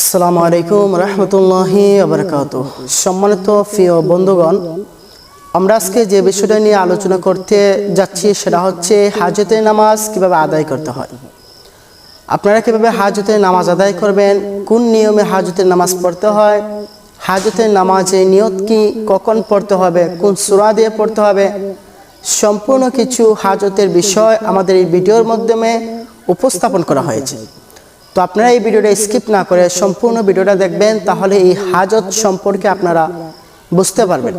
আসসালামু আলাইকুম রহমতুল্লাহি আবরকাত সম্মানিত প্রিয় বন্ধুগণ, আমরা আজকে যে বিষয়টা নিয়ে আলোচনা করতে যাচ্ছি সেটা হচ্ছে হাজতের নামাজ কীভাবে আদায় করতে হয়। আপনারা কীভাবে হাজতের নামাজ আদায় করবেন, কোন নিয়মে হাজতের নামাজ পড়তে হয়, হাজতের নামাজে নিয়ত কি, কখন পড়তে হবে, কোন সুরা দিয়ে পড়তে হবে, সম্পূর্ণ কিছু হাজতের বিষয় আমাদের এই ভিডিওর মাধ্যমে উপস্থাপন করা হয়েছে। তো আপনারা এই ভিডিওটা স্কিপ না করে সম্পূর্ণ ভিডিওটা দেখবেন, তাহলে এই হাজত সম্পর্কে আপনারা বুঝতে পারবেন।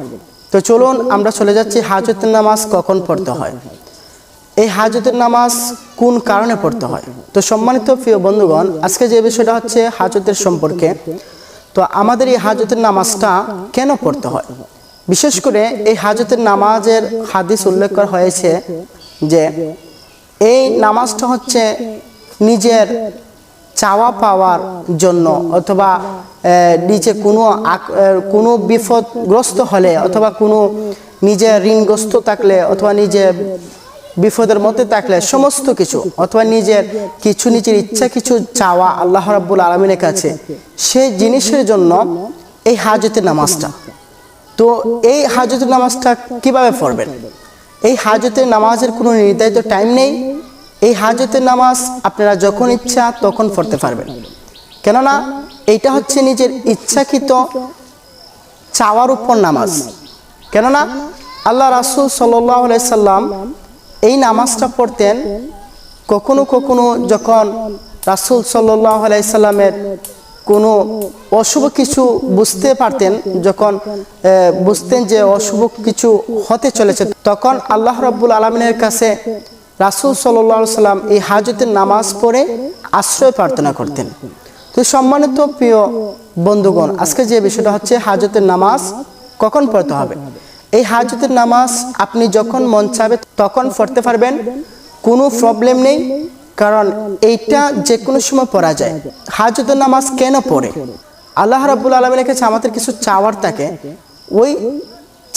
তো চলুন আমরা চলে যাচ্ছি, হাজতের নামাজ কখন পড়তে হয়? এই হাজতের নামাজ কোন কারণে পড়তে হয়? তো সম্মানিত প্রিয় বন্ধুগণ, আজকে যে বিষয়টা হচ্ছে হাজতের সম্পর্কে, তো আমাদের এই হাজতের নামাজটা কেন পড়তে হয়? বিশেষ করে এই হাজতের নামাজের হাদিস উল্লেখ করা হয়েছে যে, এই নামাজটা হচ্ছে নিজের চাওয়া পাওয়ার জন্য অথবা নিচে কোনো কোনো বিপদগ্রস্ত হলে অথবা কোনো নিজে ঋণগ্রস্ত থাকলে অথবা নিজে বিপদের মধ্যে থাকলে সমস্ত কিছু অথবা নিজের কিছু নিজের ইচ্ছা কিছু চাওয়া আল্লাহ রাব্বুল আলমিনের কাছে সেই জিনিসের জন্য এই হাজতের নামাজটা। তো এই হাজতের নামাজটা কীভাবে পড়বেন? এই হাজতের নামাজের কোনো নির্ধারিত টাইম নেই। এই হাজতের নামাজ আপনারা যখন ইচ্ছা তখন পড়তে পারবেন। কেননা এইটা হচ্ছে নিজের ইচ্ছাকৃত চাওয়ার উপর নামাজ। কেননা আল্লাহ রাসুল সাল্লাম এই নামাজটা পড়তেন কখনো কখনো যখন রাসুল সাল্লাহ আলাইসাল্লামের কোনো অশুভ কিছু বুঝতে পারতেন, যখন বুঝতেন যে অশুভ কিছু হতে চলেছে, তখন আল্লাহ রাব্বুল আলমিনের কাছে রাসুল সাল্লাহ সাল্লাম এই হাজতের নামাজ পড়ে আশ্রয় প্রার্থনা করতেন। তো সম্মানিত প্রিয় বন্ধুগণ, আজকে যে বিষয়টা হচ্ছে হাজতের নামাজ কখন পড়তে হবে? এই হাজতের নামাজ আপনি যখন মন চাবে তখন পড়তে পারবেন, কোনো প্রবলেম নেই, কারণ এইটা যে কোনো সময় পড়া যায়। হাজতের নামাজ কেন পড়ে? আল্লাহ রাব্বুল আলমিনের কাছে আমাদের কিছু চাওয়ার থাকে। ওই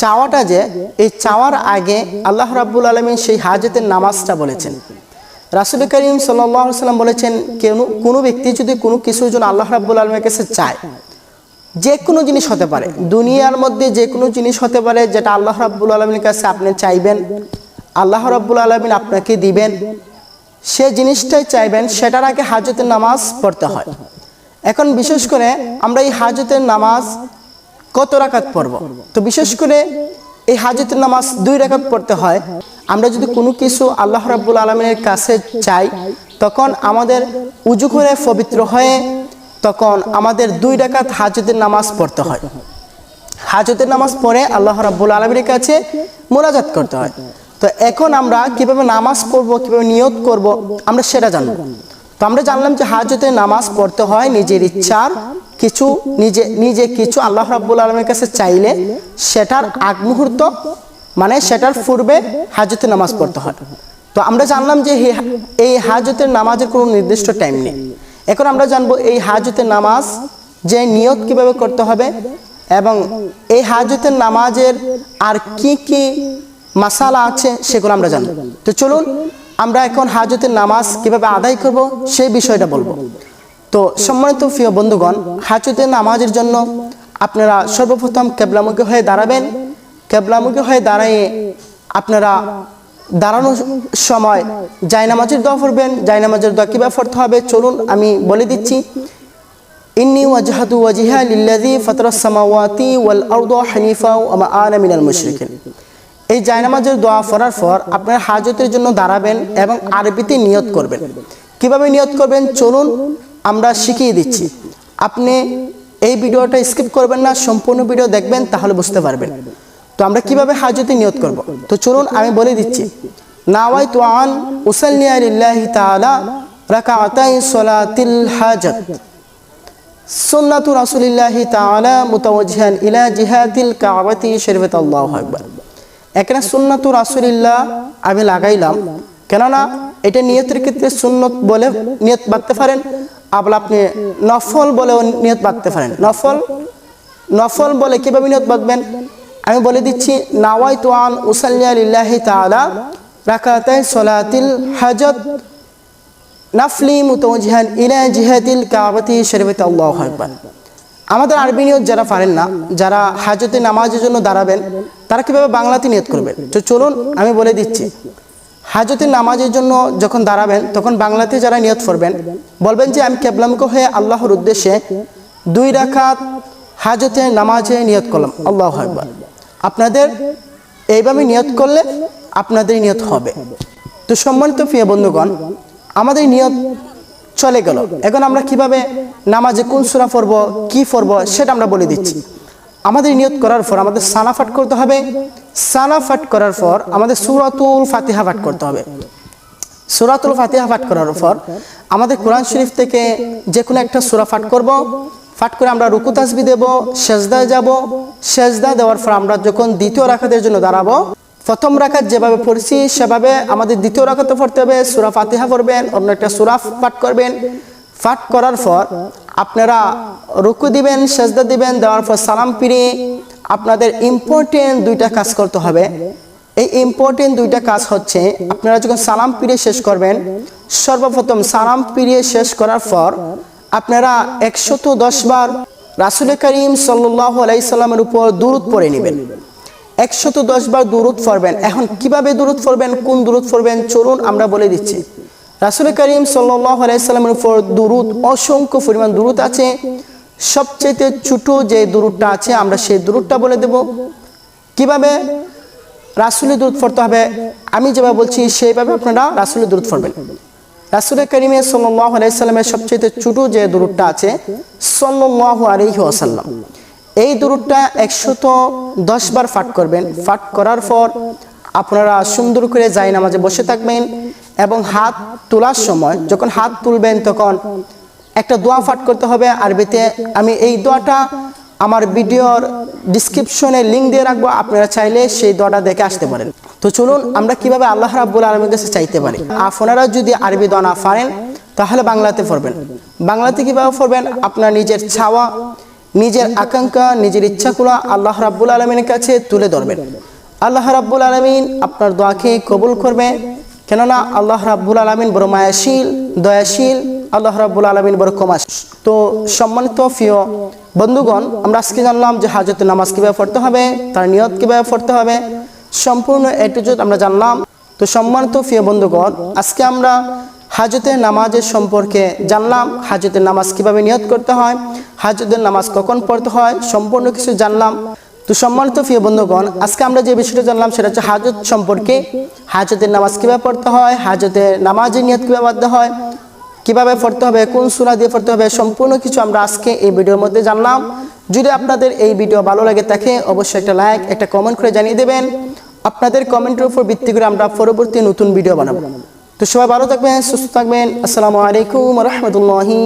চাওয়াটা যে, এই চাওয়ার আগে আল্লাহ রাব্বুল আলমিন সেই হাজতের নামাজটা বলেছেন। রাসুল করিম সাল্লাম বলেছেন, কেন, কোনো ব্যক্তি যদি কোনো কিছুর জন্য আল্লাহ রাব্বুল আলমের কাছে চায় যে কোনো জিনিস হতে পারে, দুনিয়ার মধ্যে যে কোনো জিনিস হতে পারে যেটা আল্লাহ রাব্বুল আলমীর কাছে আপনি চাইবেন, আল্লাহ রাব্বুল আলমিন আপনাকে দিবেন, সে জিনিসটাই চাইবেন, সেটার আগে হাজতের নামাজ পড়তে হয়। এখন বিশেষ করে আমরা এই হাজতের নামাজ কত রাকাত পড়ব? তো বিশেষ করে এই হাজতের নামাজ দুই রাকাত পড়তে হয়। আমরা যদি কোনো কিছু আল্লাহ রাব্বুল আলমিনের কাছে চাই, তখন আমাদের উজু করে পবিত্র হয়ে তখন আমাদের দুই রাকাত হাজতের নামাজ পড়তে হয়। হাজতের নামাজ পড়ে আল্লাহ রাব্বুল আলমীর কাছে মোনাজাত করতে হয়। তো এখন আমরা কীভাবে নামাজ পড়ব, কীভাবে নিয়ত করব, আমরা সেটা জানব। তো আমরা জানলাম যে হাজতের নামাজ পড়তে হয় নিজের ইচ্ছার কিছু নিজে নিজে কিছু আল্লাহ রাব্বুল আলমের কাছে চাইলে সেটার আগ মুহূর্ত মানে সেটার পূর্বে হাজতের নামাজ পড়তে হয়। তো আমরা জানলাম যে এই হাজতের নামাজের কোনো নির্দিষ্ট টাইম নেই। এখন আমরা জানব এই হাজতের নামাজ যে নিয়ত কীভাবে করতে হবে এবং এই হাজতের নামাজের আর কি কি মাসালা আছে সেগুলো আমরা জানব। তো চলুন, আমরা এখন হাজতের নামাজ কীভাবে আদায় করব সেই বিষয়টা বলব। তো সম্মানিত প্রিয় বন্ধুগণ হাজতের নামাজের জন্য আপনারা সর্বপ্রথম কেবলামুখী হয়ে দাঁড়াবেন। কেবলামুখী হয়ে দাঁড়িয়ে আপনারা দাঁড়ানোর সময় জায়নামাজের দোয়া পড়বেন। জায়নামাজের দোয়া কীভাবে পড়তে হবে? চলুন আমি বলে দিচ্ছি। ইন্নি ওয়াজহাতু ওয়াজিহা লিল্লাযী ফাতারাস সামাওয়াতি ওয়াল আরদা হানিফা ওয়া আনা মিনাল মুশরিকিন। এই জায়নামাজের দোয়া পড়ার পর আপনার হাজতের জন্য দাঁড়াবেন এবং আরবিতে নিয়ত করবেন। কীভাবে নিয়ত করবেন? চলুন আমরা শিখিয়ে দিচ্ছি। আপনি এই ভিডিওটা স্কিপ করবেন না, সম্পূর্ণ ভিডিও দেখবেন, তাহলে বুঝতে পারবেন। তো আমরা কীভাবে হাজতে নিয়ত করব? তো চলুন আমি বলে দিচ্ছি। নাওয়াই তুয়ান উসাল্লিয়া লিল্লাহি তাআলা রাকাতাই সলাতিল হাজত। সুন্নাতু রাসূলিল্লাহি তাআলা মুতাওয়াজ্জিহান ইলা জিহাদিল কাবাতি শরীফাত আল্লাহু আকবার। এখানে সুন্নাতু রাসূলিল্লাহ আমি লাগাইলাম। কেননা এটা নিয়তের ক্ষেত্রে সুন্নত বলে নিয়ত বাঁধতে পারেন। আবার আপনি নফল বলেও নিয়ত বাঁধতে পারেন। নফল? নফল বলে কীভাবে নিয়ত বাঁধবেন? আমি বলে দিচ্ছি নাওয়াই তোয়ান উসাল্লিয়া তালা রাকাতাই সলাতিল হাজত নাফলি মুতওয়াজিহান ইলা জিহাদিল কাবাতি শরীফাতে আল্লাহু আকবার। আমাদের আরবি নিয়ত যারা পারেন না, যারা হাজতে নামাজের জন্য দাঁড়াবেন, তারা কীভাবে বাংলাতে নিয়ত করবেন? তো চলুন, আমি বলে দিচ্ছি হাজতে নামাজের জন্য যখন দাঁড়াবেন, তখন বাংলাতে যারা নিয়ত করবেন, বলবেন যে, আমি কেবলামুখ হয়ে আল্লাহর উদ্দেশ্যে দুই রাখাত হাজতে নামাজে নিয়ত করলাম। আল্লাহ একবার আপনাদের এইভাবে নিয়ত করলে আপনাদের নিয়ত হবে। তো সম্মানিত প্রিয় বন্ধুগণ, আমাদের নিয়ত চলে গেল। এখন আমরা কীভাবে নামাজে কোন সুরা পড়ব, কি পড়ব, সেটা আমরা বলে দিচ্ছি। আমাদের নিয়ত করার পর আমাদের সানা ফাট করতে হবে। সানা ফাট করার পর আমাদের সুরাতুল ফাতিহা পাঠ করতে হবে। সুরাতুল ফাতিহা পাঠ করার পর আমাদের কোরআন শরীফ থেকে যে কোনো একটা সুরা ফাট করব। ফাট করে আমরা রুকু তাসবি দেব সেজদায় যাব। সেজদা দেওয়ার পর আমরা যখন দ্বিতীয় রাখাতের জন্য দাঁড়াবো, প্রথম রাখাত যেভাবে পড়ছি সেভাবে আমাদের দ্বিতীয় রাখাতে পড়তে হবে, সুরা ফাতিহা পড়বেন, অন্য একটা সুরা পাঠ করবেন। পাঠ করার পর আপনারা রুকু দিবেন সেজদা দিবেন দেওয়ার পর সালাম ফিরিয়ে আপনাদের ইম্পর্টেন্ট দুইটা কাজ করতে হবে। এই ইম্পর্টেন্ট দুইটা কাজ হচ্ছে আপনারা যখন সালাম পিরিয়ে শেষ করবেন সর্বপ্রথম সালাম পিরিয়ে শেষ করার পর আপনারা একশত দশ বার রাসুল করিম সাল্লাহ আলাইসাল্লামের উপর দূরত পড়ে নেবেন। একশত দশ বার দূরত পড়বেন। এখন কীভাবে দূরত পড়বেন কোন দূরত পড়বেন চলুন আমরা বলে দিচ্ছি। রাসুল করিম সাল্লাহ আলাইসাল্লামের উপর দূরত অসংখ্য পরিমাণ দূরত আছে। সবচেয়ে ছোট যে দূরতটা আছে, আমরা সেই দূরতটা বলে দেব। কীভাবে? রাসুলের দূরত পড়তে হবে। আমি যেভাবে বলছি, সেইভাবে আপনারা রাসুলের দূরত পড়বেন। রাসুলের করিমে সাল্লাহ আলাইসাল্লামের সবচেয়ে ছোট যে দূরতটা আছে সাল্লাহ আলহি আসাল্লাম এই দূরতটা একশত দশ বার ফাট করবেন। ফাট করার পর আপনারা সুন্দর করে যাই নামাজে বসে থাকবেন। এবং হাত তোলার সময় যখন হাত তুলবেন তখন একটা দোয়া ফাট করতে হবে আরবিতে। আমি এই দোয়াটা আমার ভিডিওর ডিসক্রিপশনে লিঙ্ক দিয়ে রাখব, আপনারা চাইলে সেই দোয়াটা দেখে আসতে পারেন। তো চলুন, আমরা কীভাবে আল্লাহ রাব্বুল আলমীর কাছে চাইতে পারি? আপনারা যদি আরবি দোয়া না পারেন, তাহলে বাংলাতে পড়বেন। বাংলাতে কীভাবে পড়বেন? আপনার নিজের ছাওয়া নিজের আকাঙ্ক্ষা, নিজের ইচ্ছাগুলো আল্লাহ রাব্বুল আলমিনের কাছে তুলে ধরবেন। আল্লাহ রাব্বুল আলমিন আপনার দোয়াকে কবুল করবে। কেননা আল্লাহ রাব্বুল আলমিন বড় মায়াশীল, দয়াশীল, আল্লাহ রাব্বুল আলমিন বড় কমাস তো সম্মানিত প্রিয় বন্ধুগণ, আমরা আজকে জানলাম যে হাজতের নামাজ কীভাবে পড়তে হবে, তার নিয়ত কীভাবে পড়তে হবে, সম্পূর্ণ এটুজুত আমরা জানলাম। তো সম্মানিত প্রিয় বন্ধুগণ, আজকে আমরা হাজতের নামাজের সম্পর্কে জানলাম হাজতের নামাজ কীভাবে নিয়ত করতে হয় হাজতের নামাজ কখন পড়তে হয়, সম্পূর্ণ কিছু জানলাম। তো সম্মানিত প্রিয় বন্ধুগণ, আজকে আমরা যে বিষয়টা জানলাম সেটা হচ্ছে হাজত সম্পর্কে। হাজতের নামাজ কীভাবে পড়তে হয়, হাজতের নামাজের নিয়ত কীভাবে বাধ্য হয়, কীভাবে পড়তে হবে, কোন সুরা দিয়ে পড়তে হবে, সম্পূর্ণ কিছু আমরা আজকে এই ভিডিওর মধ্যে জানলাম। যদি আপনাদের এই ভিডিও ভালো লাগে থাকে, অবশ্যই একটা লাইক, একটা কমেন্ট করে জানিয়ে দেবেন। আপনাদের কমেন্টের উপর ভিত্তি করে আমরা পরবর্তী নতুন ভিডিও বানাবো। তো সবাই ভালো থাকবেন, সুস্থ থাকবেন। আসসালামু আলাইকুম রহমতুল্লাহি